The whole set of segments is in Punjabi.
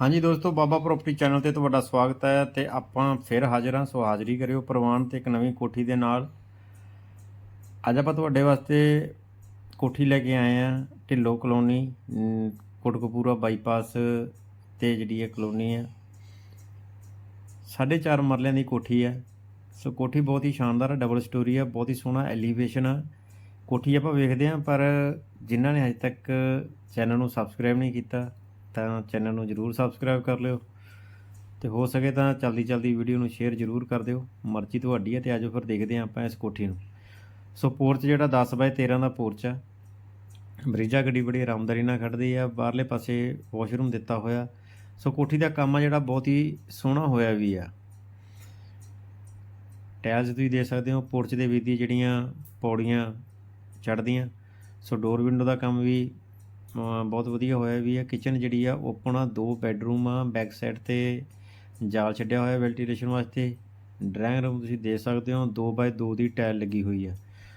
ਹਾਂਜੀ ਦੋਸਤੋ ਬਾਬਾ ਪ੍ਰਾਪਰਟੀ ਚੈਨਲ ਤੇ ਤੁਹਾਡਾ ਸਵਾਗਤ ਹੈ ਤੇ ਆਪਾਂ ਫਿਰ ਹਾਜ਼ਰ ਹਾਂ। ਸੋ ਹਾਜ਼ਰੀ ਕਰਿਓ ਪ੍ਰਵਾਨ ਤੇ ਇੱਕ ਨਵੀਂ ਕੋਠੀ ਦੇ ਨਾਲ। ਅੱਜ ਆਪਾਂ ਤੁਹਾਡੇ ਵਾਸਤੇ ਕੋਠੀ ਲੈ ਕੇ ਆਏ ਆ Dhillon colony um, Kotkapura bypass ਤੇ ਜਿਹੜੀ ਇਹ ਕਲੋਨੀ ਹੈ। ਸਾਢੇ ਚਾਰ ਮਰਲਿਆਂ ਦੀ ਕੋਠੀ ਹੈ। ਸੋ ਕੋਠੀ ਬਹੁਤ ਹੀ ਸ਼ਾਨਦਾਰ ਹੈ ਡਬਲ ਸਟੋਰੀ ਹੈ ਬਹੁਤ ਹੀ ਸੋਹਣਾ ਐਲੀਵੇਸ਼ਨ ਹੈ। ਕੋਠੀ ਆਪਾਂ ਵੇਖਦੇ ਹਾਂ ਪਰ ਜਿਨ੍ਹਾਂ ਨੇ ਹਜੇ ਤੱਕ ਚੈਨਲ ਨੂੰ ਸਬਸਕ੍ਰਾਈਬ ਨਹੀਂ ਕੀਤਾ ਤਾਂ ਚੈਨਲ ਨੂੰ ਜਰੂਰ ਸਬਸਕ੍ਰਾਈਬ ਕਰ ਲਿਓ। ਤੇ ਹੋ ਸਕੇ ਤਾਂ ਜਲਦੀ ਜਲਦੀ ਵੀਡੀਓ ਨੂੰ ਸ਼ੇਅਰ ਜਰੂਰ ਕਰ ਦਿਓ। ਮਰਜ਼ੀ ਤੁਹਾਡੀ ਹੈ ਤੇ ਆਜੋ ਫਿਰ ਦੇਖਦੇ ਹਾਂ ਆਪਾਂ ਇਸ ਕੋਠੀ ਨੂੰ। ਸੋ ਪੋਰਚ ਜਿਹੜਾ 10 ਬਾਏ 13 ਦਾ ਪੋਰਚ ਆ, ਬਰੀਜਾ ਗੱਡੀ ਬੜੀ ਆਰਾਮਦਾਰੀ ਨਾਲ ਖੜਦੀ ਆ, ਬਾਹਰਲੇ ਪਾਸੇ ਵਾਸ਼ਰੂਮ ਦਿੱਤਾ ਹੋਇਆ। ਸੋ ਕੋਠੀ ਦਾ ਕੰਮ ਆ ਜਿਹੜਾ ਬਹੁਤ ਹੀ ਸੋਹਣਾ ਹੋਇਆ ਵੀ ਆ। ਟਾਇਲਸ ਤੁਸੀਂ ਦੇਖ ਸਕਦੇ ਹੋ ਪੋਰਚ ਦੇ ਵਿੱਚ ਦੀ ਜਿਹੜੀਆਂ ਪੌੜੀਆਂ ਚੜ੍ਹਦੀਆਂ। ਸੋ ਡੋਰ ਵਿੰਡੋ ਦਾ ਕੰਮ ਵੀ ਬਹੁਤ ਵਧੀਆ ਹੋਇਆ ਵੀ ਆ ਕਿਚਨ ਜਿਹੜੀ ਆ ਓਪਨ ਆ ਦੋ ਬੈੱਡਰੂਮ ਆ ਬੈਕ ਸਾਈਡ ਤੇ ਜਾਲ ਛੱਡਿਆ ਹੋਇਆ ਵੈਂਟੀਲੇਸ਼ਨ ਵਾਸਤੇ। ਡਰਾਇੰਗ ਰੂਮ ਤੁਸੀਂ ਦੇਖ ਸਕਦੇ ਹੋ 2x2 ਦੀ ਟਾਇਲ ਲੱਗੀ ਹੋਈ ਆ।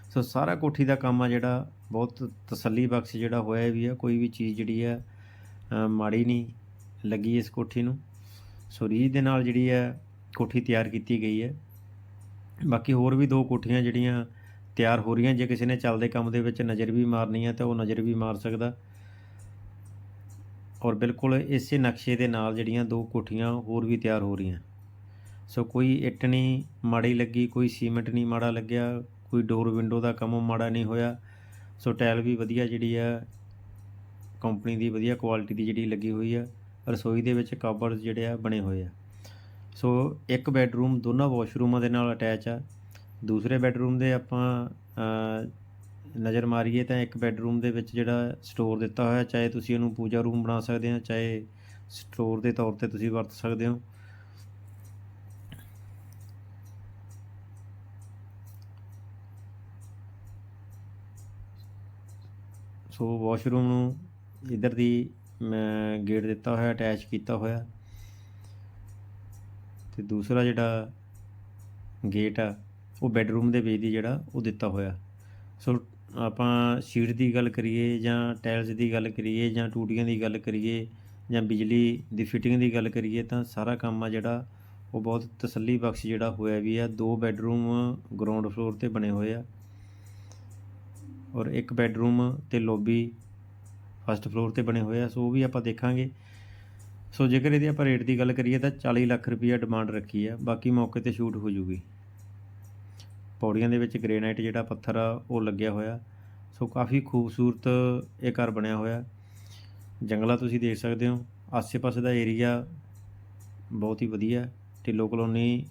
ਸੋ ਸਾਰਾ ਕੋਠੀ ਦਾ ਕੰਮ ਆ ਜਿਹੜਾ, ਬਹੁਤ ਤਸੱਲੀ ਬਖਸ਼ ਜਿਹੜਾ ਹੋਇਆ ਵੀ ਆ, ਕੋਈ ਵੀ ਚੀਜ਼ ਜਿਹੜੀ ਆ ਮਾੜੀ ਨਹੀਂ ਲੱਗੀ ਇਸ ਕੋਠੀ ਨੂੰ। ਸੋ ਰੀਝ ਦੇ ਨਾਲ ਜਿਹੜੀ ਆ, ਕੋਠੀ ਤਿਆਰ ਕੀਤੀ ਗਈ ਹੈ ਬਾਕੀ ਹੋਰ ਵੀ ਦੋ ਕੋਠੀਆਂ ਜਿਹੜੀਆਂ ਤਿਆਰ ਹੋ ਰਹੀਆਂ, ਜੇ ਕਿਸੇ ਨੇ ਚੱਲਦੇ ਕੰਮ ਦੇ ਵਿੱਚ ਨਜ਼ਰ ਵੀ ਮਾਰਨੀ ਹੈ ਤਾਂ ਉਹ ਨਜ਼ਰ ਵੀ ਮਾਰ ਸਕਦਾ। ਔਰ ਬਿਲਕੁਲ ਇਸੇ ਨਕਸ਼ੇ ਦੇ ਨਾਲ ਜਿਹੜੀਆਂ ਦੋ ਕੋਠੀਆਂ ਹੋਰ ਵੀ ਤਿਆਰ ਹੋ ਰਹੀਆਂ। ਸੋ ਕੋਈ ਇੱਟ ਨਹੀਂ, ਮਾੜੀ ਲੱਗੀ, ਕੋਈ ਸੀਮੈਂਟ ਨਹੀਂ ਮਾੜਾ ਲੱਗਿਆ, ਕੋਈ ਡੋਰ ਵਿੰਡੋ ਦਾ ਕੰਮ ਮਾੜਾ ਨਹੀਂ ਹੋਇਆ। ਸੋ ਟਾਇਲ ਵੀ ਵਧੀਆ ਜਿਹੜੀ ਆ, ਕੰਪਨੀ ਦੀ ਵਧੀਆ ਕੁਆਲਿਟੀ ਦੀ ਜਿਹੜੀ ਲੱਗੀ ਹੋਈ ਆ, ਰਸੋਈ ਦੇ ਵਿੱਚ ਕਬਰਡ ਜਿਹੜੇ ਆ ਬਣੇ ਹੋਏ ਆ। ਸੋ ਇੱਕ ਬੈੱਡਰੂਮ ਦੋਨਾਂ ਵਾਸ਼ਰੂਮਾਂ ਦੇ ਨਾਲ ਅਟੈਚ ਆ। ਦੂਸਰੇ ਬੈੱਡਰੂਮ ਦੇ ਆਪਾਂ ਨਜ਼ਰ ਮਾਰੀਏ ਤਾਂ ਇੱਕ ਬੈੱਡਰੂਮ ਦੇ ਵਿੱਚ ਜਿਹੜਾ ਸਟੋਰ ਦਿੱਤਾ ਹੋਇਆ, ਚਾਹੇ ਤੁਸੀਂ ਇਹਨੂੰ ਪੂਜਾ ਰੂਮ ਬਣਾ ਸਕਦੇ ਹੋ, ਚਾਹੇ ਸਟੋਰ ਦੇ ਤੌਰ ਤੇ ਤੁਸੀਂ ਵਰਤ ਸਕਦੇ ਹੋ। ਸੋ ਵਾਸ਼ਰੂਮ ਨੂੰ ਇਧਰ ਦੀ ਗੇਟ ਦਿੱਤਾ ਹੋਇਆ, ਅਟੈਚ ਕੀਤਾ ਹੋਇਆ। ਤੇ ਦੂਸਰਾ ਜਿਹੜਾ ਗੇਟ ਆ, ਉਹ ਬੈੱਡਰੂਮ ਦੇ ਵਿੱਚ ਦੀ ਜਿਹੜਾ ਉਹ ਦਿੱਤਾ ਹੋਇਆ। ਸੋ ਆਪਾਂ ਸ਼ੀਟ ਦੀ ਗੱਲ ਕਰੀਏ ਜਾਂ ਟਾਇਲਸ ਦੀ ਗੱਲ ਕਰੀਏ ਜਾਂ ਟੂਟੀਆਂ ਦੀ ਗੱਲ ਕਰੀਏ ਜਾਂ ਬਿਜਲੀ ਦੀ ਫਿਟਿੰਗ ਦੀ ਗੱਲ ਕਰੀਏ ਤਾਂ ਸਾਰਾ ਕੰਮ ਆ ਜਿਹੜਾ ਉਹ ਬਹੁਤ ਤਸੱਲੀ ਬਖਸ਼ ਜਿਹੜਾ ਹੋਇਆ ਵੀ ਆ। ਦੋ ਬੈੱਡਰੂਮ ਗਰਾਊਂਡ ਫਲੋਰ ਤੇ ਬਣੇ ਹੋਏ ਆ। ਔਰ ਇੱਕ ਬੈੱਡਰੂਮ ਤੇ ਲੌਬੀ ਫਸਟ ਫਲੋਰ ਤੇ ਬਣੇ ਹੋਏ ਆ। ਸੋ ਉਹ ਵੀ ਆਪਾਂ ਦੇਖਾਂਗੇ। ਸੋ ਜੇਕਰ ਇਹਦੀ ਆਪਾਂ ਰੇਟ ਦੀ ਗੱਲ ਕਰੀਏ ਤਾਂ 40 ਲੱਖ ਰੁਪਈਆ ਡਿਮਾਂਡ ਰੱਖੀ ਆ। ਬਾਕੀ ਮੌਕੇ ਤੇ ਸ਼ੂਟ ਹੋ ਜੂਗੀ। ਪੌੜੀਆਂ ਦੇ ਵਿੱਚ ਗ੍ਰੇਨਾਈਟ ਜਿਹੜਾ ਪੱਥਰ ਆ, ਉਹ ਲੱਗਿਆ ਹੋਇਆ। ਸੋ ਕਾਫੀ ਖੂਬਸੂਰਤ ਇਹ ਘਰ ਬਣਿਆ ਹੋਇਆ। ਜੰਗਲਾ ਤੁਸੀਂ ਦੇਖ ਸਕਦੇ ਹੋ। ਆਸ-ਪਾਸੇ ਦਾ ਏਰੀਆ ਬਹੁਤ ਹੀ ਵਧੀਆ ਢਿੱਲੋ ਕਲੋਨੀ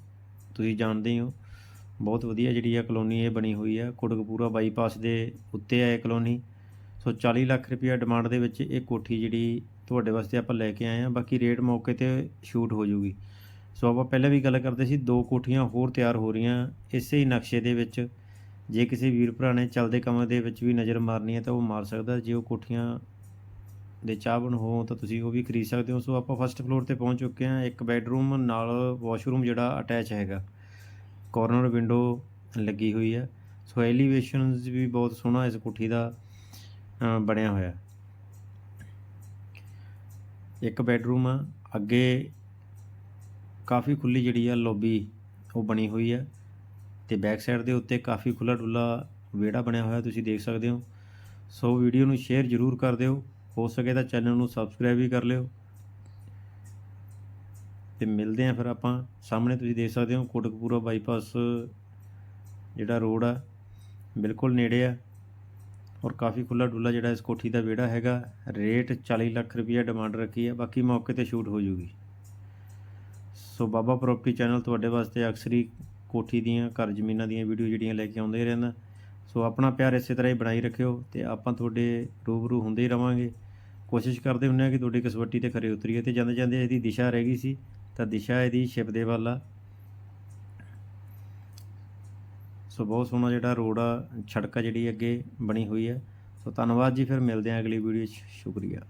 ਤੁਸੀਂ ਜਾਣਦੇ ਹੋ ਬਹੁਤ ਵਧੀਆ ਜਿਹੜੀ ਆ ਕਲੋਨੀ ਇਹ ਬਣੀ ਹੋਈ ਆ। ਕੋਟਕਪੂਰਾ ਬਾਈਪਾਸ ਦੇ ਉੱਤੇ ਆ ਇਹ ਕਲੋਨੀ। ਸੋ 40 ਲੱਖ ਰੁਪਈਆ ਡਿਮਾਂਡ ਦੇ ਵਿੱਚ ਇਹ ਕੋਠੀ ਜਿਹੜੀ ਤੁਹਾਡੇ ਵਾਸਤੇ ਆਪਾਂ ਲੈ ਕੇ ਆਏ ਆ ਬਾਕੀ ਰੇਟ ਮੌਕੇ ਤੇ ਸ਼ੂਟ ਹੋ ਜੂਗੀ। ਸੋ ਆਪਾਂ ਪਹਿਲਾਂ ਵੀ ਗੱਲ ਕਰਦੇ ਸੀ, ਦੋ ਕੋਠੀਆਂ ਹੋਰ ਤਿਆਰ ਹੋ ਰਹੀਆਂ, ਇਸੇ ਹੀ ਨਕਸ਼ੇ ਦੇ ਵਿੱਚ। ਜੇ ਕਿਸੇ ਵੀਰ ਭਰਾ ਨੇ ਚੱਲਦੇ ਕੰਮ ਦੇ ਵਿੱਚ ਵੀ ਨਜ਼ਰ ਮਾਰਨੀ ਹੈ ਤਾਂ ਉਹ ਮਾਰ ਸਕਦਾ। ਜੇ ਉਹ ਕੋਠੀਆਂ ਦੇ ਚਾਹਵਣ ਹੋ ਤਾਂ ਤੁਸੀਂ ਉਹ ਵੀ ਖਰੀਦ ਸਕਦੇ ਹੋ। ਸੋ ਆਪਾਂ ਫਸਟ ਫਲੋਰ ਤੇ ਪਹੁੰਚ ਚੁੱਕੇ ਹਾਂ। ਇੱਕ ਬੈੱਡਰੂਮ ਨਾਲ ਵਾਸ਼ਰੂਮ ਜਿਹੜਾ ਅਟੈਚ ਹੈਗਾ। ਕਾਰਨਰ ਵਿੰਡੋ ਲੱਗੀ ਹੋਈ ਹੈ। ਸੋ ਐਲੀਵੇਸ਼ਨਸ ਵੀ ਬਹੁਤ ਸੋਹਣਾ ਇਸ ਕੋਠੀ ਦਾ ਬਣਿਆ ਹੋਇਆ। ਇੱਕ ਬੈੱਡਰੂਮ ਆ। ਅੱਗੇ ਕਾਫੀ ਖੁੱਲੀ ਜਿਹੜੀ ਆ ਲੌਬੀ ਉਹ ਬਣੀ ਹੋਈ ਹੈ ਤੇ ਬੈਕ ਸਾਈਡ ਦੇ ਉੱਤੇ ਕਾਫੀ ਖੁੱਲਾ ਡੁੱਲਾ ਵਿਹੜਾ ਬਣਿਆ ਹੋਇਆ ਤੁਸੀਂ ਦੇਖ ਸਕਦੇ ਹੋ। ਸੋ ਵੀਡੀਓ ਨੂੰ ਸ਼ੇਅਰ ਜ਼ਰੂਰ ਕਰ ਦਿਓ। ਹੋ ਸਕੇ ਤਾਂ ਚੈਨਲ ਨੂੰ ਸਬਸਕ੍ਰਾਈਬ ਵੀ ਕਰ ਲਿਓ। ਤੇ ਮਿਲਦੇ ਆ ਫਿਰ ਆਪਾਂ। ਸਾਹਮਣੇ ਤੁਸੀਂ ਦੇਖ ਸਕਦੇ ਹੋ ਕੋਟਕਪੂਰਾ ਬਾਈਪਾਸ ਜਿਹੜਾ ਰੋਡ ਆ, ਬਿਲਕੁਲ ਨੇੜੇ ਆ ਔਰ ਕਾਫੀ ਖੁੱਲਾ ਡੁੱਲਾ ਜਿਹੜਾ ਇਸ ਕੋਠੀ ਦਾ ਵਿਹੜਾ ਹੈਗਾ। ਰੇਟ 40 ਲੱਖ ਰੁਪਈਆ ਡਿਮਾਂਡ ਰੱਖੀ ਹੈ ਬਾਕੀ ਮੌਕੇ ਤੇ ਸ਼ੂਟ ਹੋ ਜੂਗੀ। ਸੋ ਬਾਬਾ ਪ੍ਰਾਪਰਟੀ ਚੈਨਲ ਤੁਹਾਡੇ ਵਾਸਤੇ ਅਕਸਰ ਹੀ ਕੋਠੀ ਦੀਆਂ, ਘਰ ਜ਼ਮੀਨਾਂ ਦੀਆਂ ਵੀਡੀਓ ਜਿਹੜੀਆਂ ਲੈ ਕੇ ਆਉਂਦੇ ਹੀ ਰਹਿੰਦਾ ਸੋ ਆਪਣਾ ਪਿਆਰ ਇਸੇ ਤਰ੍ਹਾਂ ਹੀ ਬਣਾਈ ਰੱਖਿਓ ਤੇ ਆਪਾਂ ਤੁਹਾਡੇ ਰੂਬਰੂ ਹੁੰਦੇ ਹੀ ਰਵਾਂਗੇ। ਕੋਸ਼ਿਸ਼ ਕਰਦੇ ਹੁੰਦੇ ਆ ਕਿ ਤੁਹਾਡੀ ਕਸਵੱਟੀ ਤੇ ਖਰੇ ਉਤਰੀਏ ਤੇ ਜਾਂਦੇ ਜਾਂਦੇ ਇਹਦੀ ਦਿਸ਼ਾ ਰਹਿ ਗਈ ਸੀ, ਤਾਂ ਦਿਸ਼ਾ ਇਹਦੀ ਸ਼ਿਪ ਦੇ ਵੱਲ ਆ। ਸੋ ਬਹੁਤ ਸੋਹਣਾ ਜਿਹੜਾ ਰੋਡ ਆ, ਸੜਕ ਆ ਜਿਹੜੀ ਅੱਗੇ ਬਣੀ ਹੋਈ ਹੈ ਸੋ ਧੰਨਵਾਦ ਜੀ, ਫਿਰ ਮਿਲਦੇ ਹਾਂ ਅਗਲੀ ਵੀਡੀਓ 'ਚ। ਸ਼ੁਕਰੀਆ।